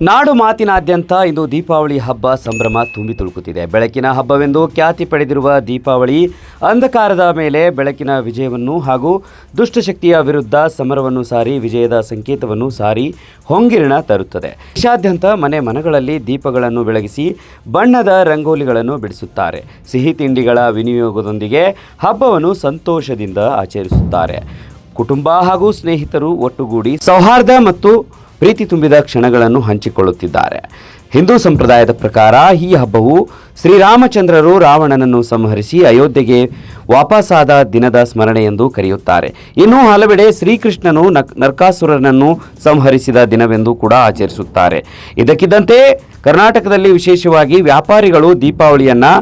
ನಾಡು ಮಾತಿನಾದ್ಯಂತ ಇಂದು ದೀಪಾವಳಿ ಹಬ್ಬ ಸಂಭ್ರಮ ತುಂಬಿ ತುಳುಕುತ್ತಿದೆ. ಬೆಳಕಿನ ಹಬ್ಬವೆಂದು ಖ್ಯಾತಿ ಪಡೆದಿರುವ ದೀಪಾವಳಿ ಅಂಧಕಾರದ ಮೇಲೆ ಬೆಳಕಿನ ವಿಜಯವನ್ನು ಹಾಗೂ ದುಷ್ಟಶಕ್ತಿಯ ವಿರುದ್ಧ ಸಮರವನ್ನು ಸಾರಿ ವಿಜಯದ ಸಂಕೇತವನ್ನು ಸಾರಿ ಹೊಂಗಿರಣ ತರುತ್ತದೆ. ದೇಶಾದ್ಯಂತ ಮನೆ ಮನಗಳಲ್ಲಿ ದೀಪಗಳನ್ನು ಬೆಳಗಿಸಿ ಬಣ್ಣದ ರಂಗೋಲಿಗಳನ್ನು ಬಿಡಿಸುತ್ತಾರೆ. ಸಿಹಿ ತಿಂಡಿಗಳ ವಿನಿಯೋಗದೊಂದಿಗೆ ಹಬ್ಬವನ್ನು ಸಂತೋಷದಿಂದ ಆಚರಿಸುತ್ತಾರೆ. ಕುಟುಂಬ ಹಾಗೂ ಸ್ನೇಹಿತರು ಒಟ್ಟುಗೂಡಿ ಸೌಹಾರ್ದ ಮತ್ತು ಪ್ರೀತಿ ತುಂಬಿದ ಕ್ಷಣಗಳನ್ನು ಹಂಚಿಕೊಳ್ಳುತ್ತಿದ್ದಾರೆ. ಹಿಂದೂ ಸಂಪ್ರದಾಯದ ಪ್ರಕಾರ ಈ ಹಬ್ಬವು ಶ್ರೀರಾಮಚಂದ್ರರು ರಾವಣನನ್ನು ಸಂಹರಿಸಿ ಅಯೋಧ್ಯೆಗೆ ವಾಪಸಾದ ದಿನದ ಸ್ಮರಣೆ ಎಂದು ಕರೆಯುತ್ತಾರೆ. ಇನ್ನು ಹಲವೆಡೆ ಶ್ರೀಕೃಷ್ಣನು ನರ್ಕಾಸುರನನ್ನು ಸಂಹರಿಸಿದ ದಿನವೆಂದು ಕೂಡ ಆಚರಿಸುತ್ತಾರೆ. ಇದಕ್ಕಿದ್ದಂತೆ ಕರ್ನಾಟಕದಲ್ಲಿ ವಿಶೇಷವಾಗಿ ವ್ಯಾಪಾರಿಗಳು ದೀಪಾವಳಿಯನ್ನು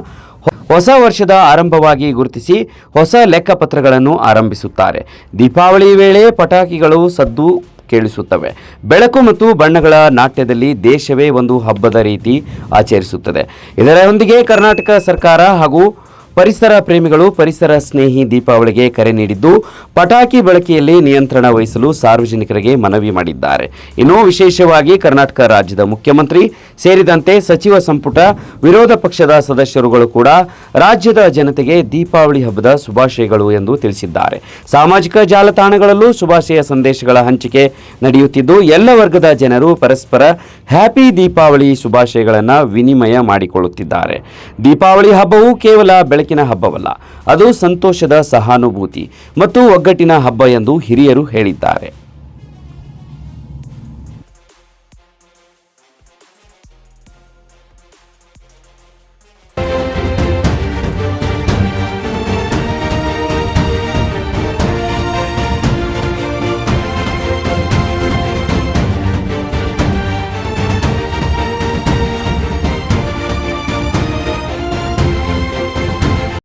ಹೊಸ ವರ್ಷದ ಆರಂಭವಾಗಿ ಗುರುತಿಸಿ ಹೊಸ ಲೆಕ್ಕಪತ್ರಗಳನ್ನು ಆರಂಭಿಸುತ್ತಾರೆ. ದೀಪಾವಳಿ ವೇಳೆ ಪಟಾಕಿಗಳು ಸದ್ದು ಕೇಳಿಸುತ್ತವೆ. ಬೆಳಕು ಮತ್ತು ಬಣ್ಣಗಳ ನಾಟ್ಯದಲ್ಲಿ ದೇಶವೇ ಒಂದು ಹಬ್ಬದ ರೀತಿ ಆಚರಿಸುತ್ತದೆ. ಇದರೊಂದಿಗೆ ಕರ್ನಾಟಕ ಸರ್ಕಾರ ಹಾಗೂ ಪರಿಸರ ಪ್ರೇಮಿಗಳು, ಪರಿಸರ ಸ್ನೇಹಿ ದೀಪಾವಳಿಗೆ ಕರೆ ನೀಡಿದ್ದು, ಪಟಾಕಿ ಬಳಕೆಯಲ್ಲಿ ನಿಯಂತ್ರಣ ವಹಿಸಲು ಸಾರ್ವಜನಿಕರಿಗೆ ಮನವಿ ಮಾಡಿದ್ದಾರೆ. ಇನ್ನು ವಿಶೇಷವಾಗಿ ಕರ್ನಾಟಕ ರಾಜ್ಯದ ಮುಖ್ಯಮಂತ್ರಿ, ಸೇರಿದಂತೆ ಸಚಿವ ಸಂಪುಟ, ವಿರೋಧ ಪಕ್ಷದ ಸದಸ್ಯರುಗಳು ಕೂಡ ರಾಜ್ಯದ ಜನತೆಗೆ ದೀಪಾವಳಿ ಹಬ್ಬದ ಶುಭಾಶಯಗಳು ಎಂದು ತಿಳಿಸಿದ್ದಾರೆ. ಸಾಮಾಜಿಕ ಜಾಲತಾಣಗಳಲ್ಲೂ ಶುಭಾಶಯ ಸಂದೇಶಗಳ ಹಂಚಿಕೆ ನಡೆಯುತ್ತಿದ್ದು, ಎಲ್ಲ ವರ್ಗದ ಜನರು ಪರಸ್ಪರ ಹ್ಯಾಪಿ ದೀಪಾವಳಿ ಶುಭಾಶಯಗಳನ್ನು ವಿನಿಮಯ ಮಾಡಿಕೊಳ್ಳುತ್ತಿದ್ದಾರೆ. ದೀಪಾವಳಿ ಹಬ್ಬವು ಕೇವಲ ಬೆಳಕಿನ ಹಬ್ಬವಲ್ಲ ಅದು ಸಂತೋಷದ ಸಹಾನುಭೂತಿ ಮತ್ತು ಒಗ್ಗಟ್ಟಿನ ಹಬ್ಬ ಎಂದು ಹಿರಿಯರು ಹೇಳಿದ್ದಾರೆ.